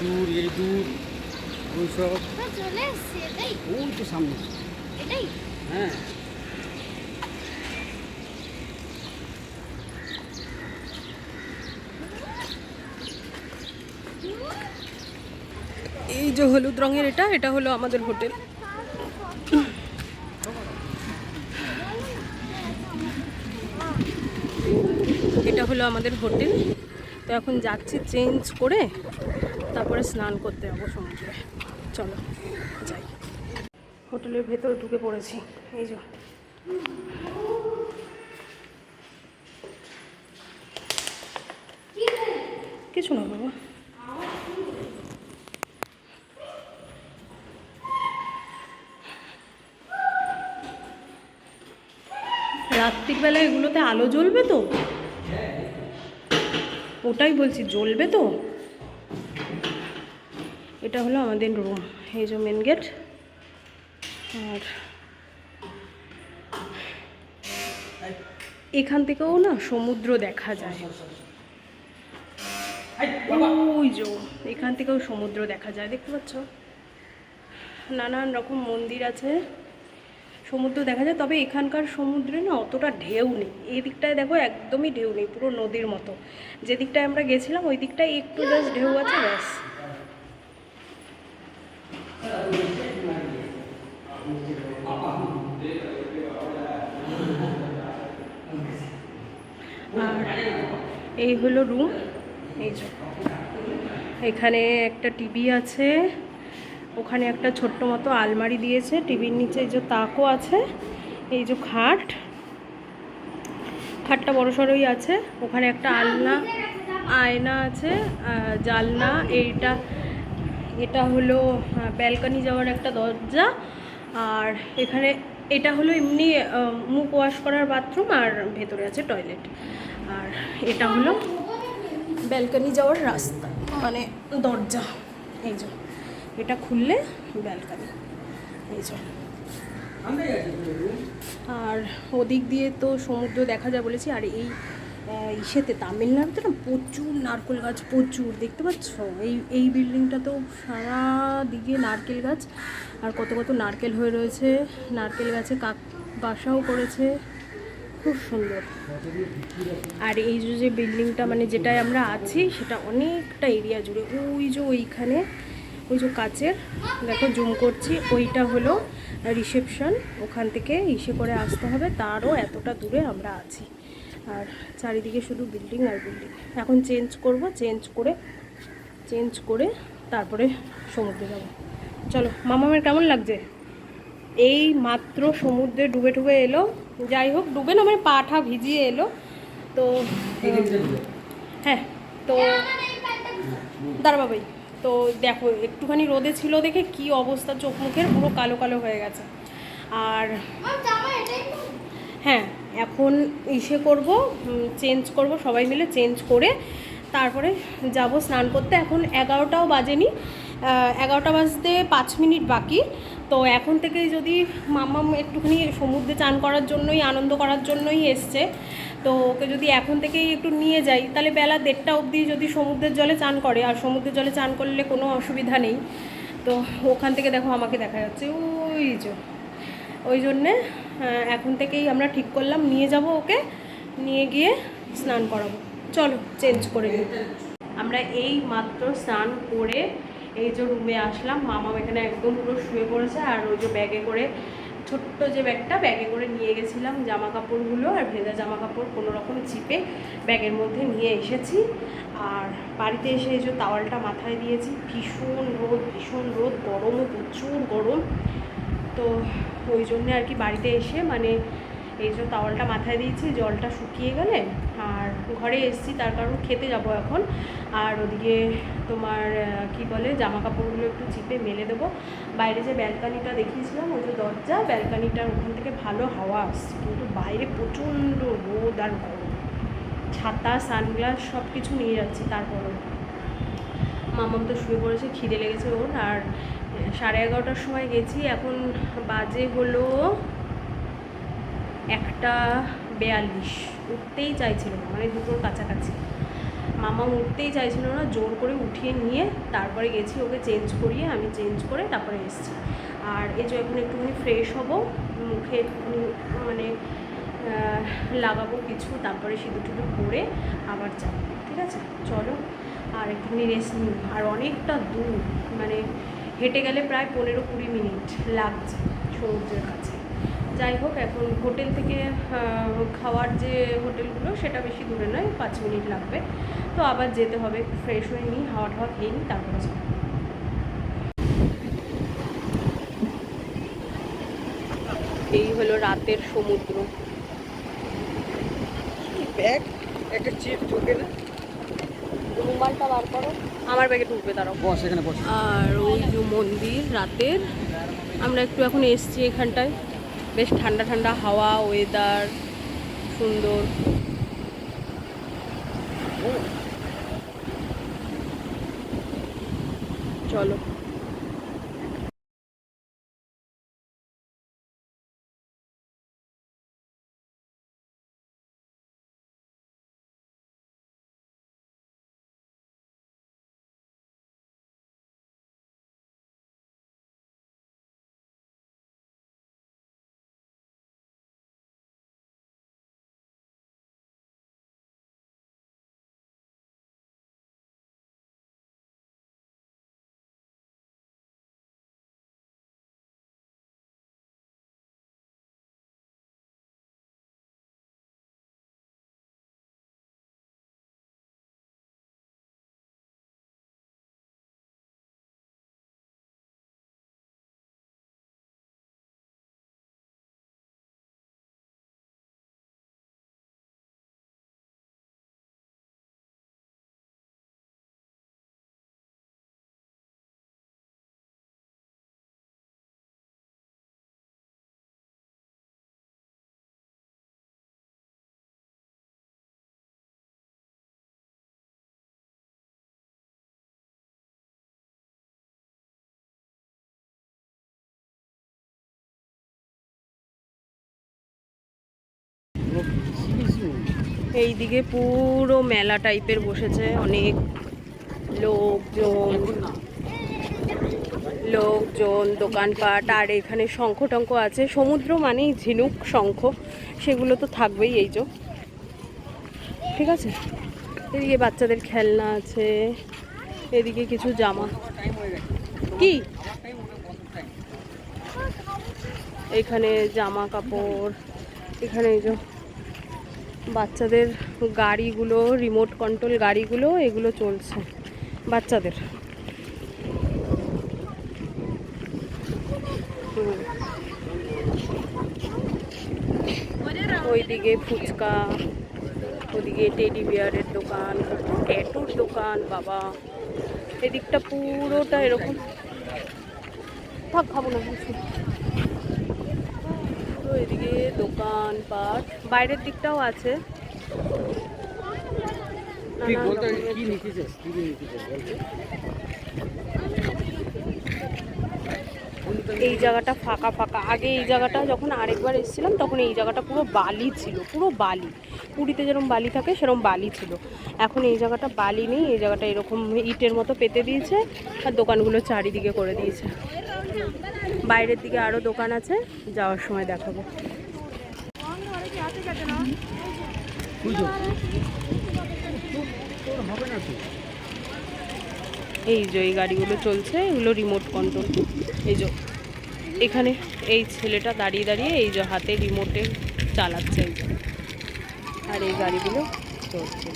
দূর এই দূর। ওই সব। ওই তো সামনে। হ্যাঁ। এই যে হলুদ রঙের এটা এটা হলো আমাদের হোটেল। এটা হলো আমাদের হোটেল। তো এখন যাচ্ছি চেঞ্জ করে। তারপরে স্নান করতে যাব সমুদ্রে। চলো, যাই। হোটেলের ভেতরে ঢুকে পড়েছি, এই যে। কিছু না বাবা। রাত্রির বেলা এগুলোতে আলো জ্বলবে তো? ওটাই বলছি, জ্বলবে তো? এটা হলো আমাদের রুম এই যে মেন গেট আর এখান থেকেও না সমুদ্র দেখা যায়। ওই যে, এখান থেকেও সমুদ্র দেখা যায়, দেখতে পাচ্ছ? নানান রকম মন্দির আছে, সমুদ্র দেখা যায়, তবে এখানকার সমুদ্রে না অতটা ঢেউ নেই। এই দিকটায় দেখো একদমই ঢেউ নেই, পুরো নদীর মতো। যে দিকটায় আমরা গেছিলাম, ওই দিকটায় একটু জাস্ট ঢেউ আছে, ব্যাস। এই হলো রুম এই এখানে একটা টিভি আছে। ওখানে একটা ছোট্ট মতো আলমারি দিয়েছে। টিভির নিচে এই যে তাকও আছে। এই যে খাট। খাটটা বড় সড়োই আছে। ওখানে একটা আলনা, আয়না আছে জালনা, এইটা এটা হলো ব্যালকনি যাওয়ার একটা দরজা। আর এখানে এটা হলো এমনি মুখ ওয়াশ করার বাথরুম আর ভেতরে আছে টয়লেট। আর এটা হলো ব্যালকনি যাওয়ার রাস্তা মানে দরজা। এই যে এটা খুললে ব্যালকনি। এই যে। আর ওদিক দিয়ে তো সমুদ্র দেখা যায় বলেছি আর এই ইসেতে তামিলনাড়ুতে না প্রচুর নারকেল গাছ, প্রচুর, দেখতে পাচ্ছ? এই এই বিল্ডিংটা তো সারা দিকে নারকেল গাছ, আর কত কত নারকেল হয়ে রয়েছে। নারকেল গাছে কাক বাসাও করেছে। খুব সুন্দর। আর এই যে যে বিল্ডিংটা মানে যেটায় আমরা আছি, সেটা অনেকটা এরিয়া জুড়ে। ওই যে ওইখানে, ওই যে কাচের, দেখো জুম করছি, ওইটা হলো রিসেপশন ওখান থেকে ইসে করে আসতে হবে। তারও এতটা দূরে আমরা আছি। আর চারিদিকে শুধু বিল্ডিং আর বিল্ডিং এখন চেঞ্জ করব চেঞ্জ করে চেঞ্জ করে তারপরে সমুদ্রে যাব। চলো মামামের কেমন লাগছে? এই মাত্র সমুদ্রে ডুবে ডুবে এলো। যাই হোক ডুবে না মানে পাঠা ভিজিয়ে এলো। তো হ্যাঁ তো দাঁড়া বাবাই তো দেখো একটুখানি রোদে ছিল দেখে কি অবস্থা চোখ মুখের পুরো কালো কালো হয়ে গেছে। আর হ্যাঁ এখন ইসে করব চেঞ্জ করব, সবাই মিলে চেঞ্জ করে তারপরে যাব স্নান করতে। এখন এগারোটাও বাজেনি এগারোটা বাজতে পাঁচ মিনিট বাকি। তো এখন থেকে যদি মাম্মাম একটুখানি সমুদ্রে চান করার জন্যই, আনন্দ করার জন্যই এসছে। তো ওকে যদি এখন থেকেই একটু নিয়ে যাই, তাহলে বেলা দেড়টা অবধি যদি সমুদ্রের জলে চান করে, আর সমুদ্রের জলে চান করলে কোনো অসুবিধা নেই। তো ওখান থেকে দেখো আমাকে দেখা যাচ্ছে, ওই যে, ওই জন্যে এখন থেকেই আমরা ঠিক করলাম, নিয়ে যাব ওকে, নিয়ে গিয়ে স্নান করাবো। চলো চেঞ্জ করে নিই। আমরা এই মাত্র স্নান করে এই যে রুমে আসলাম মামা এখানে একদম পুরো শুয়ে পড়েছে, আর ওই যে ব্যাগে করে ছোট্ট যে ব্যাগটা ব্যাগে করে নিয়ে গেছিলাম জামা কাপড়গুলো আর ভেজা জামা কাপড় কোনো রকম চিপে ব্যাগের মধ্যে নিয়ে এসেছি। আর বাড়িতে এসে এই যে তাওয়ালটা মাথায় দিয়েছি, ভীষণ রোদ ভীষণ রোদ গরমও প্রচুর গরম। তো ওই জন্যে আর কি বাড়িতে এসে মানে এই যে তাওয়ালটা মাথায় দিয়েছি, জলটা শুকিয়ে গেলে আর ঘরে এসেছি, তার কারণ খেতে যাব এখন। আর ওদিকে তোমার কি বলে জামা কাপড়গুলো একটু চিপে মেলে দেবো। বাইরে যে ব্যালকানিটা দেখিয়েছিলাম, ওই যে দরজা, ব্যালকানিটার ওখান থেকে ভালো হাওয়া আসছে। কিন্তু বাইরে প্রচণ্ড রোদ আর গরম। ছাতা, সানগ্লাস সব কিছু নিয়ে যাচ্ছি তারপরেও। মামাম তো শুয়ে পড়েছে, খিদে লেগেছে ওর। আর সাড়ে এগারোটার সময় গেছি, এখন বাজে হলো একটা বেয়াল্লিশ। উঠতেই চাইছিল না মানে দুটোর কাছাকাছি। মামা উঠতেই চাইছিল না, জোর করে উঠিয়ে নিয়ে তারপরে গেছি ওকে চেঞ্জ করিয়ে, আমি চেঞ্জ করে তারপরে এসেছি। আর এই যে এখন একটুখানি ফ্রেশ হব, মুখে মানে লাগাবো কিছু, তারপরে সিঁদুর টিঁদুর করে আবার যাব, ঠিক আছে? চলো, আর একটুখানি রেস্ট নিই। আর অনেকটা দূর মানে হেঁটে গেলে প্রায় পনেরো কুড়ি মিনিট লাগছে সমুদ্রের কাছে। যাই হোক এখন হোটেল থেকে খাওয়ার যে হোটেলগুলো সেটা বেশি দূরে নয় পাঁচ মিনিট লাগবে। তো আবার যেতে হবে ফ্রেশ হয়ে নিই হাওয়া টাওয়া খেয়ে নিই তারপরে যাব। এই হলো রাতের সমুদ্র। ব্যাগ একটা চিপ ঢুকে না? রুমালটা বার করো। আমার ব্যাগে ঢুকবে তারা বস এখানে বস। আর ওই যে মন্দির রাতের আমরা একটু এখন এসছি এখানটায়। বেশ ঠান্ডা ঠান্ডা হাওয়া ওয়েদার সুন্দর। চলো। এইদিকে পুরো মেলা টাইপের বসেছে। অনেক লোকজন লোকজন, দোকানপাট, আর এখানে শঙ্খ টঙ্খ আছে। সমুদ্র মানেই ঝিনুক, শঙ্খ, সেগুলো তো থাকবেই এই যে। ঠিক আছে? এদিকে বাচ্চাদের খেলনা আছে, এদিকে কিছু জামা। কি? এখানে জামা কাপড়, এখানে এই যে বাচ্চাদের গাড়িগুলো রিমোট কন্ট্রোল গাড়িগুলো, এগুলো চলছে বাচ্চাদের। ওইদিকে ফুচকা, ওদিকে টেডি বিয়ারের দোকান ট্যাটুর দোকান, বাবা। এদিকটা পুরোটা এরকম। থাক, খাব না তো এদিকে দোকানপাট। বাইরের দিকটাও আছে। এই জায়গাটা ফাঁকা ফাঁকা। আগে এই জায়গাটা যখন আরেকবার এসেছিলাম তখন এই জায়গাটা পুরো বালি ছিল পুরো বালি। পুরীতে যেরকম বালি থাকে সেরকম বালি ছিল। এখন এই জায়গাটা বালি নেই এই জায়গাটা এরকম ইটের মতো পেতে দিয়েছে আর দোকানগুলো চারিদিকে করে দিয়েছে। বাইরের দিকে আরও দোকান আছে যাওয়ার সময় দেখাবো বুঝো তোর হবে না তো এই যে এই গাড়িগুলো চলছে, এগুলো রিমোট কন্ট্রোল এই যে এখানে এই ছেলেটা দাঁড়িয়ে দাঁড়িয়ে এই যে হাতে রিমোটে চালাচ্ছে। আর এই গাড়িগুলো চলছে।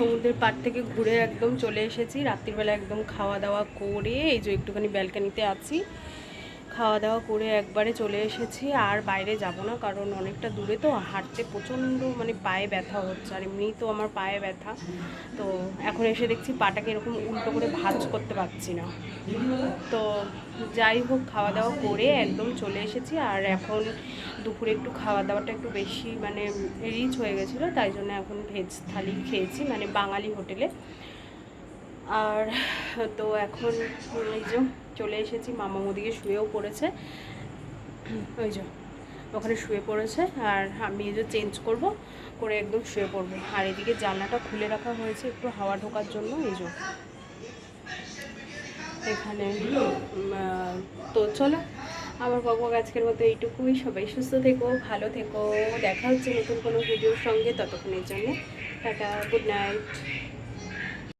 সমুদ্রের পাড় থেকে ঘুরে একদম চলে এসেছি। রাত্রিবেলা একদম খাওয়া দাওয়া করে এই যে একটুখানি ব্যালকানিতে আছি। খাওয়া দাওয়া করে একবারে চলে এসেছি, আর বাইরে যাব না, কারণ অনেকটা দূরে তো, হাঁটতে প্রচণ্ড মানে পায়ে ব্যথা হচ্ছে, আর এমনিই তো আমার পায়ে ব্যথা। তো এখন এসে দেখছি পাটাকে এরকম উল্টো করে ভাঁজ করতে পারছি না। তো যাই হোক খাওয়া দাওয়া করে একদম চলে এসেছি, আর এখন দুপুরে একটু খাওয়া দাওয়াটা একটু বেশি মানে রিচ হয়ে গেছিল, তাই জন্য এখন ভেজ থালি খেয়েছি মানে বাঙালি হোটেলে। আর তো এখন এই যে চলে এসেছি, মামা ওদিকে শুয়েও পড়েছে। ওই যে ওখানে শুয়ে পড়েছে আর আমি এই যে চেঞ্জ করব, করে একদম শুয়ে পড়ব। আর এদিকে জানলাটা খুলে রাখা হয়েছে একটু হাওয়া ঢোকার জন্য, এই যে। এখানে তো চলো, আমার বাবু আজকের মতো এইটুকুই। সবাই সুস্থ থেকো, ভালো থেকো। দেখা হচ্ছে নতুন কোনো ভিডিওর সঙ্গে ততক্ষণের জন্য। Tata good night